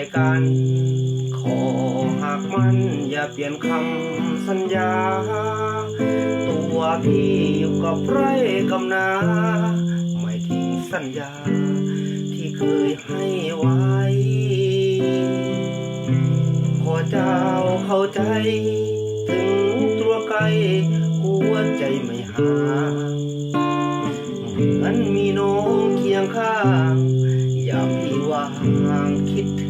วยกัน ขอหากมันอย่าเปลี่ยนคำสัญญา ตัวพี่อยู่กับไร่กำนา ไม่ทิ้งสัญญา ที่เคยให้ไว้ขอเจ้าเข้าใจ ถึงตัวไกลหัวใจไม่หาเหมือนมีน้องเคียงข้างยามพี่ว่างคิดถึง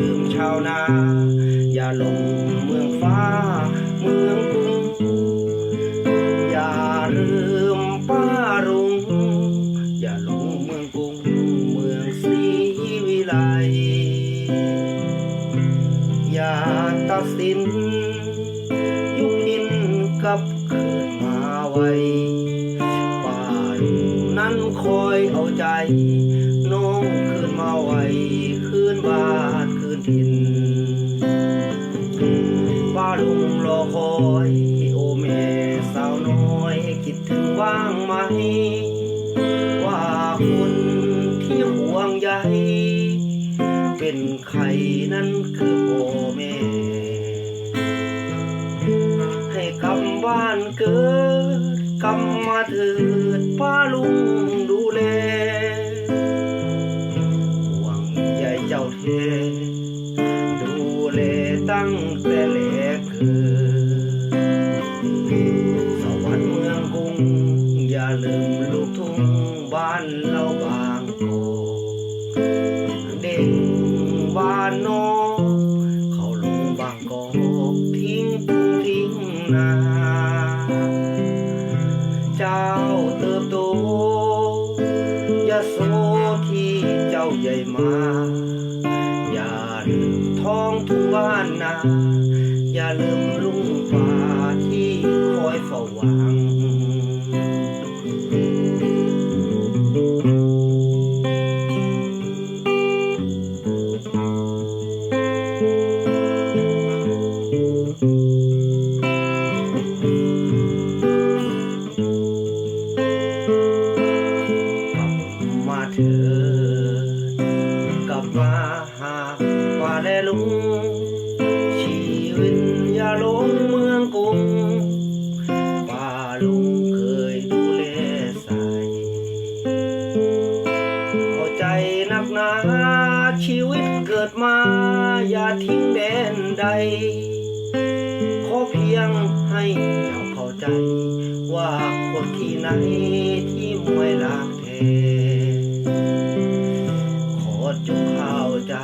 ม่ลืมชาวนา อย่าหลงเมืองฟ้า เมืองกรุง อย่าลืมป้ารุง อย่าหลงเมืองกรุง เมืองศรีวิไล อย่าตัดสิน ยุพินกับเกิดมาไวป้าลุงนั้นคอยเอาใจน้องคืนมาไวคืนบ้าน คืนถิ่าลุงรอคอยโอแม่สาวน้อย คิดถึงบ้างไหม ว่าคนที่ห่วงใยเป็นใครนั้นคือพ่อแม่ให้กำบ้านเกิดกำมาเถิดป้าลุงดูแลห่วงใหญ่เจ้าเท ตั้งแต่เล็กเกอสวรรค์เมืองกรุงอย่าลืมลูกทุ่งบ้านเราบางกอกเด็กบ้านนอกเขาลงบางกอกทิ้งทุ่งทิ้งนา ท้องทุ่งบ้านนา อย่าลืมลุงป่าที่คอยเฝ้าหวังกลับมาเถิดกลับมา ทิ้งแดนใด ขอเพียงให้เจ้าเข้าใจ ว่าคนที่ไหนที่มวยหลากแท้ขอจงเข้าใจ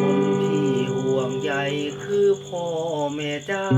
คนที่ห่วงใยคือพ่อแม่เจ้า